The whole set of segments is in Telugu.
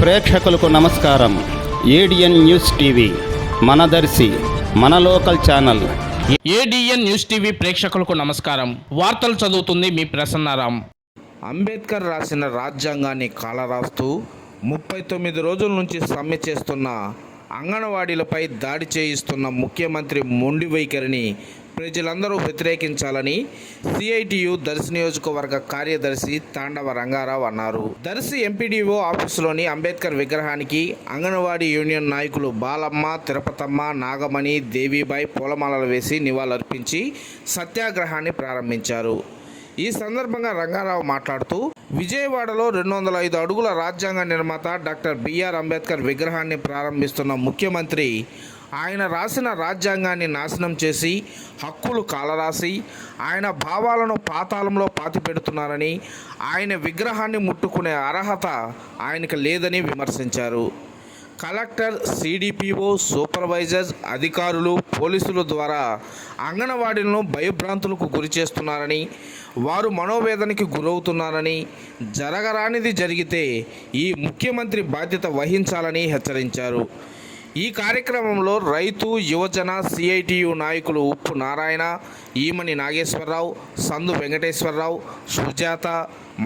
ప్రేక్షకులకు నమస్కారం. ఏడిఎన్ న్యూస్ టీవీ మనదర్శి మన local channel. ADN news TV ప్రేక్షకులకు నమస్కారం. వార్తలు చదువుతుంది మీ ప్రసన్నారాం. అంబేద్కర్ రాసిన రాజ్యాంగాన్ని కాలరాస్తూ ముప్పై తొమ్మిది రోజుల నుంచి సమ్మె చేస్తున్న అంగన్వాడీలపై దాడి చేయిస్తున్న ముఖ్యమంత్రి మొండి వైఖరిని ప్రజలందరూ వ్యతిరేకించాలని సిఐటియు దర్శి నియోజకవర్గ కార్యదర్శి తాండవ రంగారావు అన్నారు. దర్శి ఎంపీడీఓ ఆఫీసులోని అంబేద్కర్ విగ్రహానికి అంగన్వాడీ యూనియన్ నాయకులు బాలమ్మ తిరుపతమ్మ నాగమణి దేవీబాయి పూలమాలలు వేసి నివాళులర్పించి సత్యాగ్రహాన్ని ప్రారంభించారు. ఈ సందర్భంగా రంగారావు మాట్లాడుతూ విజయవాడలో రెండు వందల ఐదు అడుగుల రాజ్యాంగ నిర్మాత డాక్టర్ బిఆర్ అంబేద్కర్ విగ్రహాన్ని ప్రారంభిస్తున్న ముఖ్యమంత్రి ఆయన రాసిన రాజ్యాంగాన్ని నాశనం చేసి హక్కులు కాలరాసి ఆయన భావాలను పాతాళంలో పాతిపెడుతున్నారని ఆయన విగ్రహాన్ని ముట్టుకునే అర్హత ఆయనకు లేదని విమర్శించారు. కలెక్టర్ సిడిపిఓ సూపర్వైజర్స్ అధికారులు పోలీసుల ద్వారా అంగన్వాడీలను భయభ్రాంతులకు గురి చేస్తున్నారని వారు మనోవేదనకి గురవుతున్నారని జరగరానిది జరిగితే ఈ ముఖ్యమంత్రి బాధ్యత వహించాలని హెచ్చరించారు. ఈ కార్యక్రమంలో రైతు యువజన సిఐటియు నాయకులు ఉప్పు నారాయణ ఈమని నాగేశ్వరరావు సందు వెంకటేశ్వరరావు సుజాత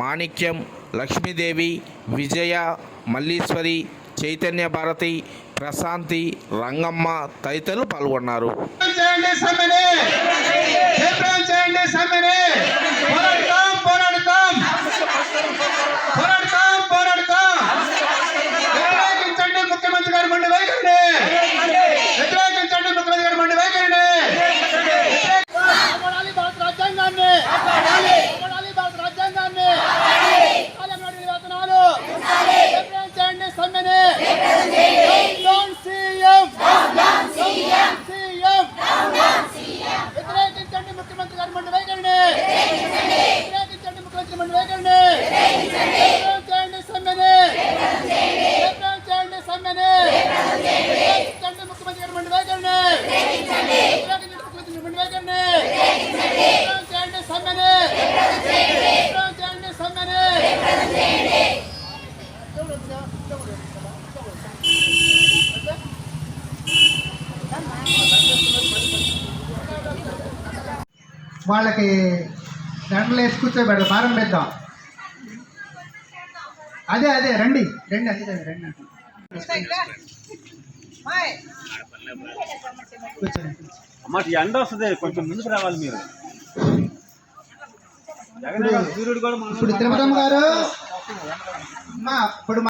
మాణిక్యం లక్ష్మీదేవి విజయ మల్లీశ్వరి చైతన్య భారతి ప్రశాంతి రంగమ్మ తదితరులు పాల్గొన్నారు చేయండి సమ్మెని జయప్రదం చేయండి సమ్మెని పోరాడతాం పోరాడతాం పోరాడతాం పోరాడతాం వ్యతిరేకించండి ముఖ్యమంత్రి గారి మండి వైఖరిని వ్యతిరేకించండి ముఖ్యమంత్రి గారి మండి వైఖరిని అమరాలి భారత రాజ్యాంగాన్ని అమరాలి భారత రాజ్యాంగాన్ని కాలనాడు వేతనాలు రిప్రజెంట్ చేయండి సమ్మెని డౌన్ సీఎం సీఎం వ్యతిరేకించండి ముఖ్యమంత్రి గారి మండి వైఖరిని వ్యతిరేకించండి ముఖ్యమంత్రి మండి వైఖరిని రిప్రజెంట్ చేయండి సమ్మెని రిప్రజెంట్ చేయండి సమ్మెని వ్యతిరేకించండి ముఖ్యమంత్రి గారి మండి వైఖరిని వ్యతిరేకించండి ముఖ్యమంత్రి మండి వైఖరిని చేయండి సమ్మెని చేయండి సమ్మెని వాళ్ళకి దండలు వేసి కూర్చోబెడదాం భారం పెద్దాం అదే అదే రండి రండి అదే అదే రండి. అమ్మ ఎండ వస్తుంది కొంచెం ముందుకు రావాలి మీరు. ఇప్పుడు తిరుపతమ్మ గారు అమ్మా ఇప్పుడు